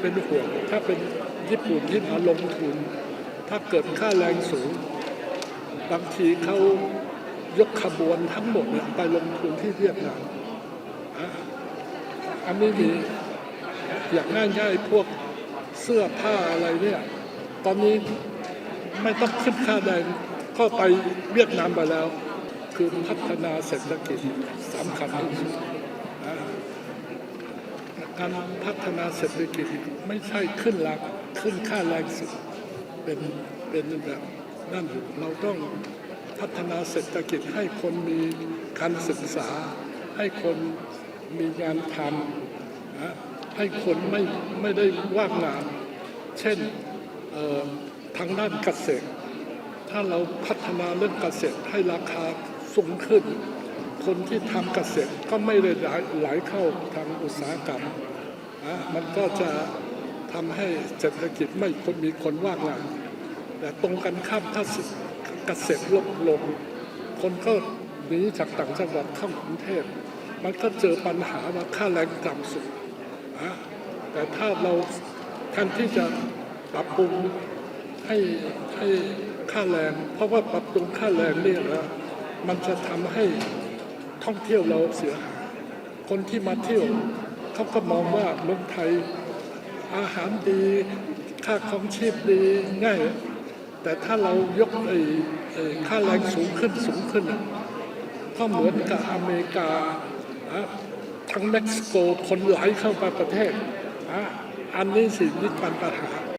เป็นห่วงถ้าเป็นญี่ปุ่นที่มาลงทุน ถ้าเกิดค่าแรงสูง บางทีเขายกขบวนทั้งหมดเนี่ยไปลงทุนที่เวียดนามอะอันนี้มีอย่างง่ายๆพวกเสื้อผ้าอะไรเนี่ยตอนนี้ไม่ต้องขึ้นค่าแรงก็ไปเวียดนามไปแล้ว คือพัฒนาเศรษฐกิจสำคัญที่สุด การพัฒนาเศรษฐกิจไม่ใช่ขึ้นหลักขึ้นค่าแรงสุดเป็นเป็นแบบนั่นเราต้องพัฒนาเศรษฐกิจให้คนมีการศึกษา ให้คนมีงานทำนะให้คนไม่ไม่ได้ว่างงาน เช่นทางด้านเกษตร ถ้าเราพัฒนาเรื่องเกษตรให้ราคาสูงขึ้น คนที่ทำเกษตรก็ไม่ได้ไหลเข้าทางอุตสาหกรรมนะมันก็จะทำให้เศรษฐกิจไม่คนมีคนว่างงานแต่ตรงกันข้ามถ้าเกษตรลดลง คนก็หนีจากต่างจังหวัดเข้ากรุงเทพมันก็เจอปัญหาว่าค่าแรงต่ำสุดนะแต่ถ้าเราแทนที่จะปรับปรุงให้ให้ค่าแรง เพราะว่าปรับปรุงค่าแรงเนี่ยนะมันจะทำให้ ท่องเที่ยวเราเสียหายคนที่มาเที่ยวเขาก็มองว่าเมืองไทยอาหารดี ค่าครองชีพดีง่าย แต่ถ้าเรายกไอ้ไอ้ค่าแรงสูงขึ้นสูงขึ้นก็เหมือนกับอเมริกาทั้งเม็กซิโกคนไหลเข้ามาประเทศอันนี้สิ่งที่ปัญหา